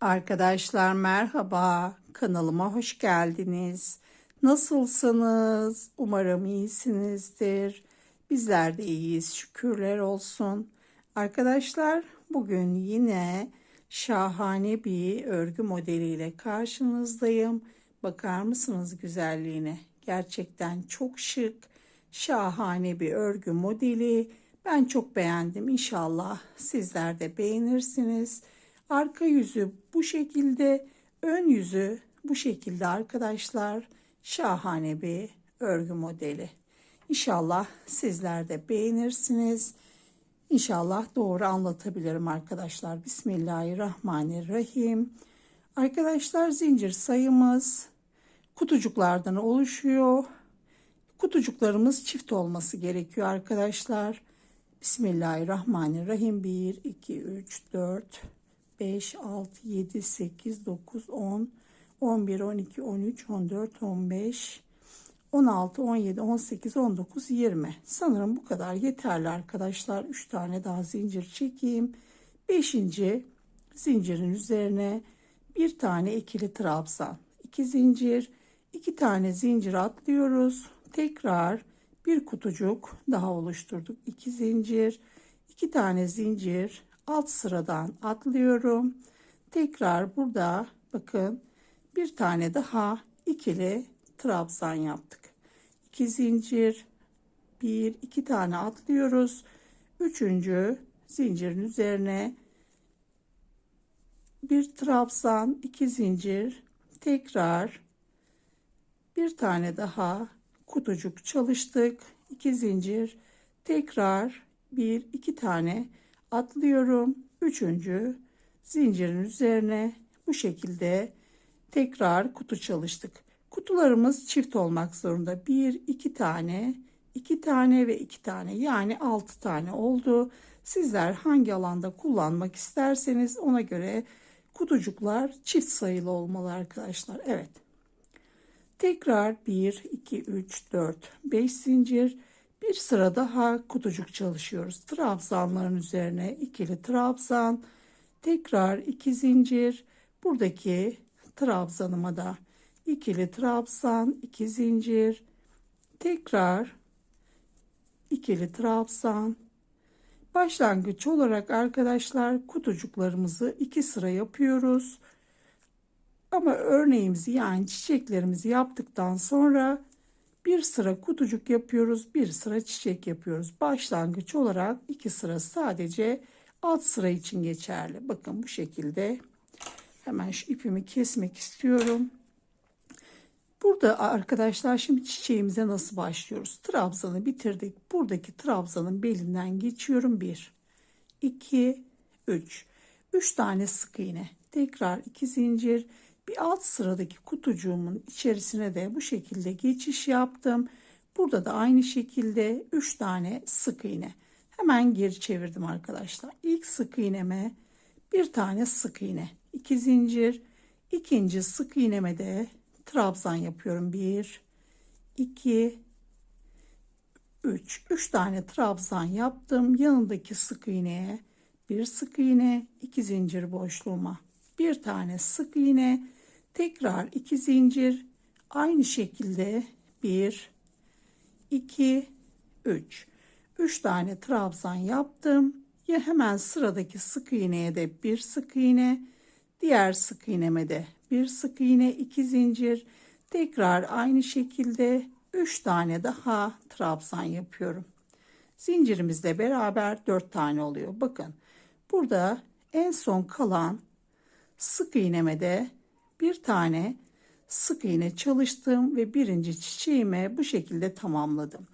Arkadaşlar merhaba, kanalıma hoş geldiniz. Nasılsınız? Umarım iyisinizdir. Bizler de iyiyiz, şükürler olsun. Arkadaşlar bugün yine şahane bir örgü modeliyle karşınızdayım. Bakar mısınız güzelliğine? Gerçekten çok şık, şahane bir örgü modeli. Ben çok beğendim. İnşallah sizler de beğenirsiniz. Arka yüzü bu şekilde, ön yüzü bu şekilde arkadaşlar. Şahane bir örgü modeli. İnşallah sizler de beğenirsiniz. İnşallah doğru anlatabilirim arkadaşlar. Bismillahirrahmanirrahim. Arkadaşlar zincir sayımız kutucuklardan oluşuyor. Kutucuklarımız çift olması gerekiyor arkadaşlar. Bismillahirrahmanirrahim. 1, 2, 3, 4, 5, 6, 7, 8, 9, 10, 11, 12, 13, 14, 15, 16, 17, 18, 19, 20. Sanırım bu kadar yeterli arkadaşlar. 3 tane daha zincir çekeyim. 5. zincirin üzerine bir tane ikili trabzan. 2 zincir, 2 tane zincir atlıyoruz. Tekrar bir kutucuk daha oluşturduk. 2 zincir, 2 tane zincir alt sıradan atlıyorum. Tekrar burada bakın bir tane daha ikili trabzan yaptık. 2 zincir, bir iki tane atlıyoruz. Üçüncü zincirin üzerine bir trabzan, iki zincir, tekrar bir tane daha kutucuk çalıştık. iki zincir, tekrar bir iki tane atlıyorum. Üçüncü zincirin üzerine bu şekilde tekrar kutu çalıştık. Kutularımız çift olmak zorunda. Bir, iki tane, iki tane ve iki tane yani altı tane oldu. Sizler hangi alanda kullanmak isterseniz ona göre kutucuklar çift sayılı olmalı arkadaşlar. Evet. Tekrar 1, 2, 3, 4, 5 zincir. Bir sıra daha kutucuk çalışıyoruz. Trabzanların üzerine ikili trabzan. Tekrar 2 zincir. Buradaki trabzanıma da ikili trabzan, 2 zincir. Tekrar ikili trabzan. Başlangıç olarak arkadaşlar kutucuklarımızı iki sıra yapıyoruz. Ama örneğimizi yani çiçeklerimizi yaptıktan sonra bir sıra kutucuk yapıyoruz, bir sıra çiçek yapıyoruz. Başlangıç olarak iki sıra sadece alt sıra için geçerli. Bakın bu şekilde hemen şu ipimi kesmek istiyorum. Burada arkadaşlar şimdi çiçeğimize nasıl başlıyoruz? Trabzanı bitirdik. Buradaki trabzanın belinden geçiyorum. 1, 2, 3. 3 tane sık iğne. Tekrar 2 zincir. Bir alt sıradaki kutucuğumun içerisine de bu şekilde geçiş yaptım. Burada da aynı şekilde 3 tane sık iğne. Hemen geri çevirdim arkadaşlar. İlk sık iğneme bir tane sık iğne. 2 zincir. İkinci sık iğneme de trabzan yapıyorum. 1 2 3 3 tane trabzan yaptım. Yanındaki sık iğneye bir sık iğne, iki zincir boşluğuma bir tane sık iğne, tekrar iki zincir, aynı şekilde 1 2 3 3 tane trabzan yaptım. Ya hemen sıradaki sık iğneye de bir sık iğne, diğer sık iğneme de bir sık iğne, iki zincir, tekrar aynı şekilde 3 tane daha trabzan yapıyorum. Zincirimizle beraber 4 tane oluyor. Bakın burada en son kalan sık iğneme de bir tane sık iğne çalıştım ve birinci çiçeğime bu şekilde tamamladım.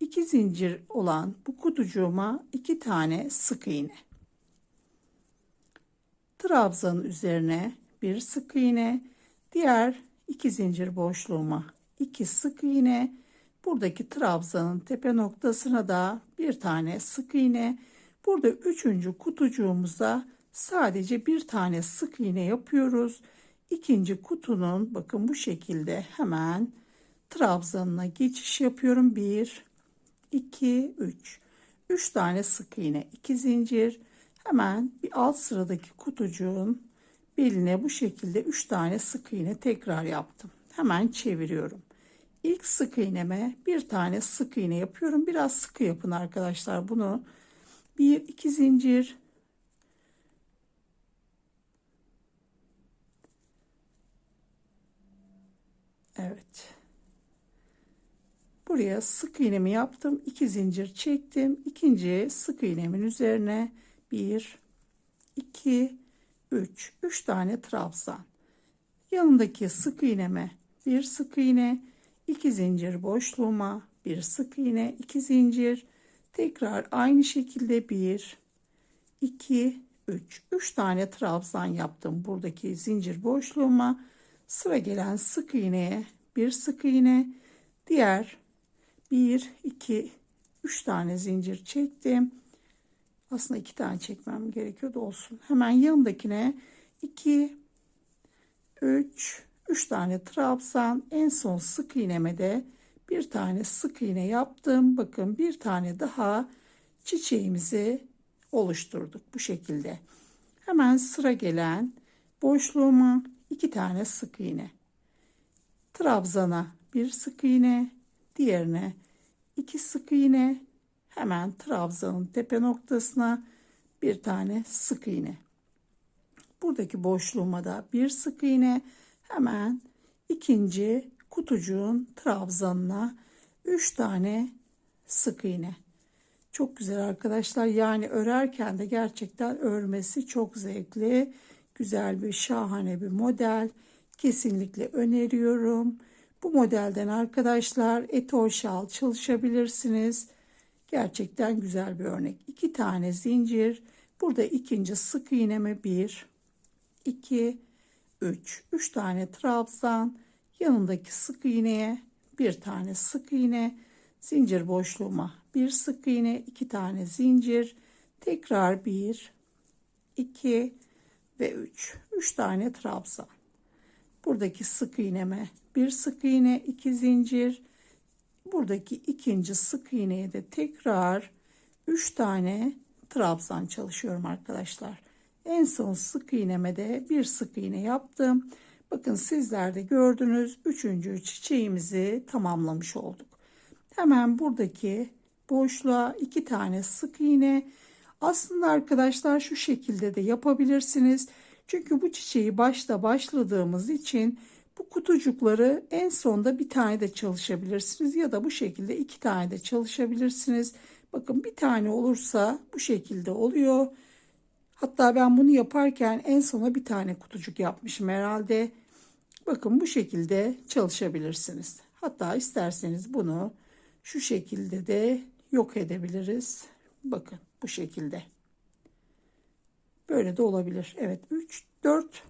2 zincir olan bu kutucuğuma iki tane sık iğne. Trabzanın üzerine bir sık iğne, diğer iki zincir boşluğuma iki sık iğne, buradaki trabzanın tepe noktasına da bir tane sık iğne. Burada üçüncü kutucuğumuza sadece bir tane sık iğne yapıyoruz. İkinci kutunun bakın bu şekilde hemen trabzanına geçiş yapıyorum. 1 2 3 3 tane sık iğne 2 zincir hemen bir alt sıradaki kutucuğun beline bu şekilde 3 tane sık iğne tekrar yaptım. Hemen çeviriyorum. İlk sık iğneme bir tane sık iğne yapıyorum. Biraz sıkı yapın arkadaşlar bunu. Bir iki zincir Evet. Buraya sık iğnemi yaptım. 2 zincir çektim. İkinci sık iğnemin üzerine 1 2 3 3 tane trabzan. Yanındaki sık iğneme bir sık iğne, 2 zincir boşluğuma bir sık iğne, 2 zincir. Tekrar aynı şekilde 1 2 3 3 tane trabzan yaptım buradaki zincir boşluğuma. Sıra gelen sık iğneye bir sık iğne, diğer 1 2 3 tane zincir çektim. Aslında iki tane çekmem gerekiyordu olsun. Hemen yanındakine 2 3 3 tane trabzan en son sık iğneme de bir tane sık iğne yaptım. Bakın bir tane daha çiçeğimizi oluşturduk bu şekilde. Hemen sıra gelen boşluğuma iki tane sık iğne. Trabzana bir sık iğne, diğerine iki sık iğne. Hemen trabzanın tepe noktasına bir tane sık iğne. Buradaki boşluğuma da bir sık iğne. Hemen ikinci kutucuğun trabzanına 3 tane sık iğne. Çok güzel arkadaşlar. Yani örerken de gerçekten örmesi çok zevkli. Güzel bir şahane bir model. Kesinlikle öneriyorum. Bu modelden arkadaşlar etol şal çalışabilirsiniz. Gerçekten güzel bir örnek. İki tane zincir. Burada ikinci sık iğneme bir, iki, üç. Üç tane trabzan. Yanındaki sık iğneye bir tane sık iğne. Zincir boşluğuma bir sık iğne, iki tane zincir. Tekrar bir, iki ve üç. Üç tane trabzan. Buradaki sık iğneme bir sık iğne, iki zincir. Buradaki ikinci sık iğneye de tekrar 3 tane trabzan çalışıyorum arkadaşlar. En son sık iğneme de bir sık iğne yaptım. Bakın sizler de gördünüz. Üçüncü çiçeğimizi tamamlamış olduk. Hemen buradaki boşluğa iki tane sık iğne. Aslında arkadaşlar şu şekilde de yapabilirsiniz. Çünkü bu çiçeği başta başladığımız için bu kutucukları en sonda bir tane de çalışabilirsiniz ya da bu şekilde iki tane de çalışabilirsiniz. Bakın bir tane olursa bu şekilde oluyor. Hatta ben bunu yaparken en sona bir tane kutucuk yapmışım herhalde. Bakın bu şekilde çalışabilirsiniz. Hatta isterseniz bunu şu şekilde de yok edebiliriz. Bakın bu şekilde. Böyle de olabilir. Evet 3, 4,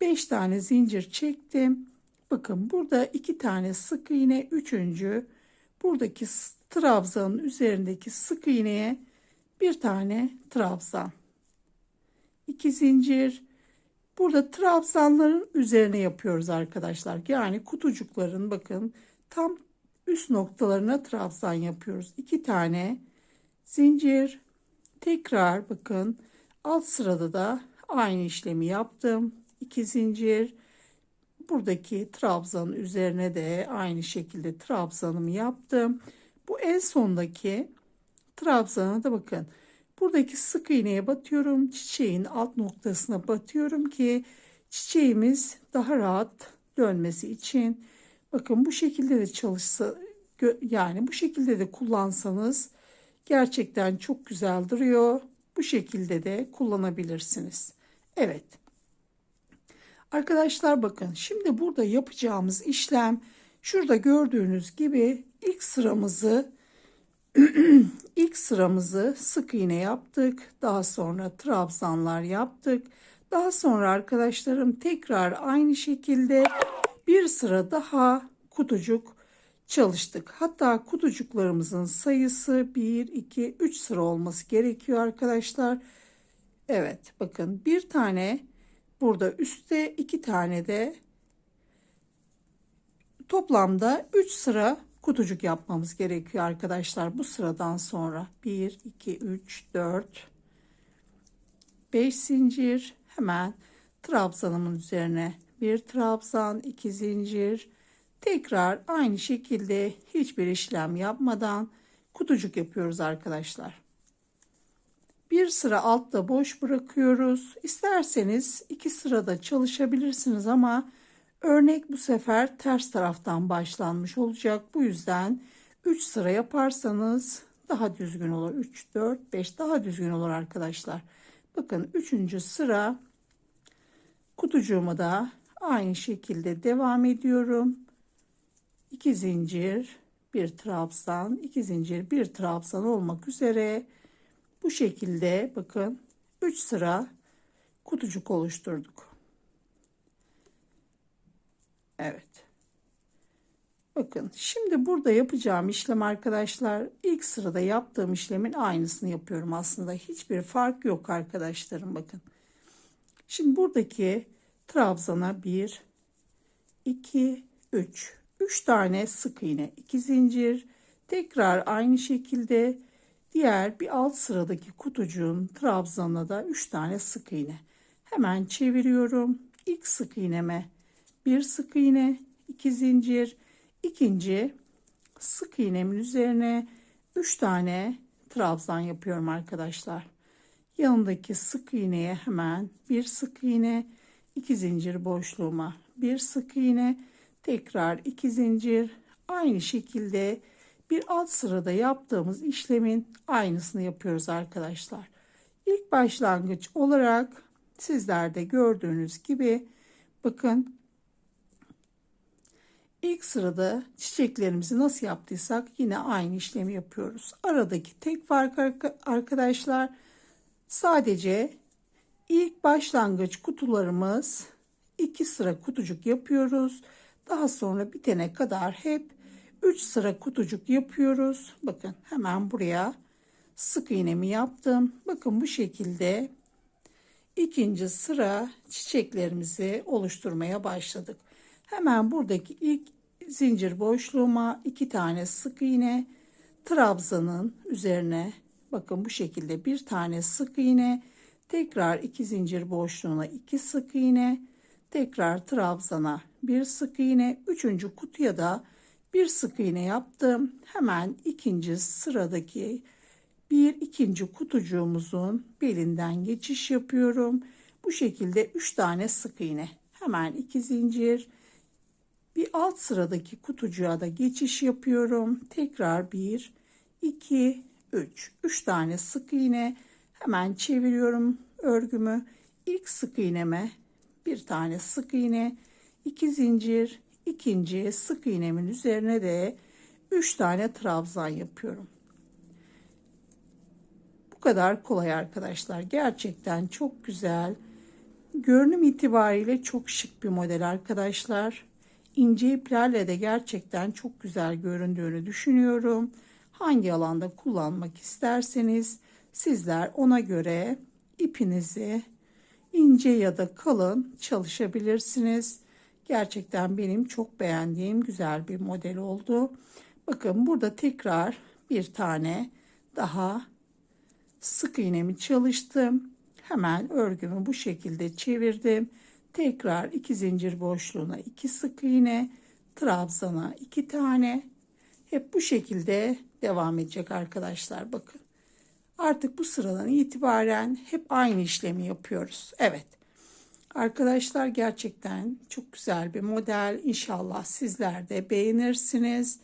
5 tane zincir çektim. Bakın burada 2 tane sık iğne, üçüncü buradaki trabzanın üzerindeki sık iğneye bir tane trabzan. 2 zincir. Burada trabzanların üzerine yapıyoruz arkadaşlar. Yani kutucukların bakın tam üst noktalarına trabzan yapıyoruz. 2 tane zincir. Tekrar bakın alt sırada da aynı işlemi yaptım. 2 zincir. Buradaki trabzanın üzerine de aynı şekilde trabzanımı yaptım. Bu en sondaki trabzana da bakın. Buradaki sık iğneye batıyorum. Çiçeğin alt noktasına batıyorum ki çiçeğimiz daha rahat dönmesi için. Bakın bu şekilde de çalışsa yani bu şekilde de kullansanız gerçekten çok güzel duruyor. Bu şekilde de kullanabilirsiniz. Evet. Arkadaşlar bakın şimdi burada yapacağımız işlem şurada gördüğünüz gibi ilk sıramızı ilk sıramızı sık iğne yaptık. Daha sonra trabzanlar yaptık. Daha sonra arkadaşlarım tekrar aynı şekilde bir sıra daha kutucuk çalıştık. Hatta kutucuklarımızın sayısı 1, 2, 3 sıra olması gerekiyor arkadaşlar. Evet bakın bir tane Burada üstte iki tane de toplamda 3 sıra kutucuk yapmamız gerekiyor arkadaşlar. Bu sıradan sonra 1, 2, 3, 4, 5 zincir hemen trabzanımın üzerine bir trabzan, iki zincir. Tekrar aynı şekilde hiçbir işlem yapmadan kutucuk yapıyoruz arkadaşlar. Bir sıra altta boş bırakıyoruz. İsterseniz iki sırada çalışabilirsiniz ama örnek bu sefer ters taraftan başlanmış olacak. Bu yüzden 3 sıra yaparsanız daha düzgün olur. 3, 4, 5 daha düzgün olur arkadaşlar. Bakın 3. sıra kutucuğuma da aynı şekilde devam ediyorum. 2 zincir, bir trabzan, 2 zincir, bir trabzan olmak üzere bu şekilde bakın 3 sıra kutucuk oluşturduk. Evet. Bakın şimdi burada yapacağım işlem arkadaşlar ilk sırada yaptığım işlemin aynısını yapıyorum aslında hiçbir fark yok arkadaşlarım bakın. Şimdi buradaki trabzana 1 2 3 3 tane sık iğne 2 zincir tekrar aynı şekilde. Diğer bir alt sıradaki kutucuğun trabzanına da 3 tane sık iğne. Hemen çeviriyorum. İlk sık iğneme bir sık iğne 2 zincir. İkinci sık iğnemin üzerine 3 tane trabzan yapıyorum arkadaşlar. Yanındaki sık iğneye hemen bir sık iğne 2 zincir boşluğuma bir sık iğne tekrar 2 zincir aynı şekilde bir alt sırada yaptığımız işlemin aynısını yapıyoruz arkadaşlar. İlk başlangıç olarak sizlerde gördüğünüz gibi bakın ilk sırada çiçeklerimizi nasıl yaptıysak yine aynı işlemi yapıyoruz. Aradaki tek fark arkadaşlar sadece ilk başlangıç kutularımız iki sıra kutucuk yapıyoruz. Daha sonra bitene kadar hep 3 sıra kutucuk yapıyoruz. Bakın hemen buraya sık iğnemi yaptım. Bakın bu şekilde ikinci sıra çiçeklerimizi oluşturmaya başladık. Hemen buradaki ilk zincir boşluğuma iki tane sık iğne trabzanın üzerine bakın bu şekilde bir tane sık iğne tekrar iki zincir boşluğuna iki sık iğne tekrar trabzana bir sık iğne üçüncü kutuya da bir sık iğne yaptım. Hemen ikinci sıradaki bir ikinci kutucuğumuzun belinden geçiş yapıyorum. Bu şekilde üç tane sık iğne hemen iki zincir. Bir alt sıradaki kutucuğa da geçiş yapıyorum. Tekrar bir iki üç. Üç tane sık iğne hemen çeviriyorum örgümü. İlk sık iğneme bir tane sık iğne, iki zincir, ikinci sık iğnemin üzerine de 3 tane trabzan yapıyorum. Bu kadar kolay arkadaşlar. Gerçekten çok güzel. Görünüm itibariyle çok şık bir model arkadaşlar. İnce iplerle de gerçekten çok güzel göründüğünü düşünüyorum. Hangi alanda kullanmak isterseniz sizler ona göre ipinizi ince ya da kalın çalışabilirsiniz. Gerçekten benim çok beğendiğim güzel bir model oldu. Bakın burada tekrar bir tane daha sık iğnemi çalıştım. Hemen örgümü bu şekilde çevirdim. Tekrar iki zincir boşluğuna iki sık iğne, trabzana iki tane. Hep bu şekilde devam edecek arkadaşlar bakın. Artık bu sıradan itibaren hep aynı işlemi yapıyoruz. Evet. Arkadaşlar gerçekten çok güzel bir model. İnşallah sizler de beğenirsiniz.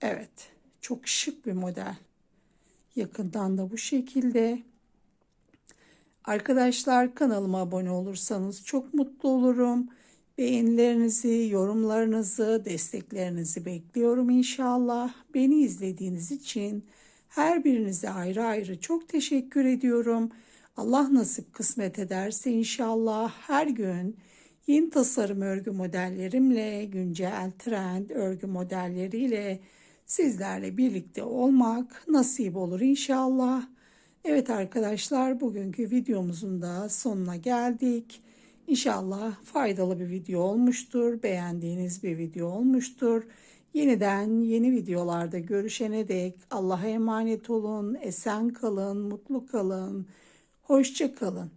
Evet. Çok şık bir model. Yakından da bu şekilde. Arkadaşlar kanalıma abone olursanız çok mutlu olurum. Beğenilerinizi, yorumlarınızı, desteklerinizi bekliyorum inşallah. Beni izlediğiniz için her birinize ayrı ayrı çok teşekkür ediyorum. Allah nasip kısmet ederse inşallah her gün yeni tasarım örgü modellerimle, güncel trend örgü modelleriyle sizlerle birlikte olmak nasip olur inşallah. Evet arkadaşlar bugünkü videomuzun da sonuna geldik. İnşallah faydalı bir video olmuştur. Beğendiğiniz bir video olmuştur. Yeniden yeni videolarda görüşene dek Allah'a emanet olun, esen kalın, mutlu kalın, hoşça kalın.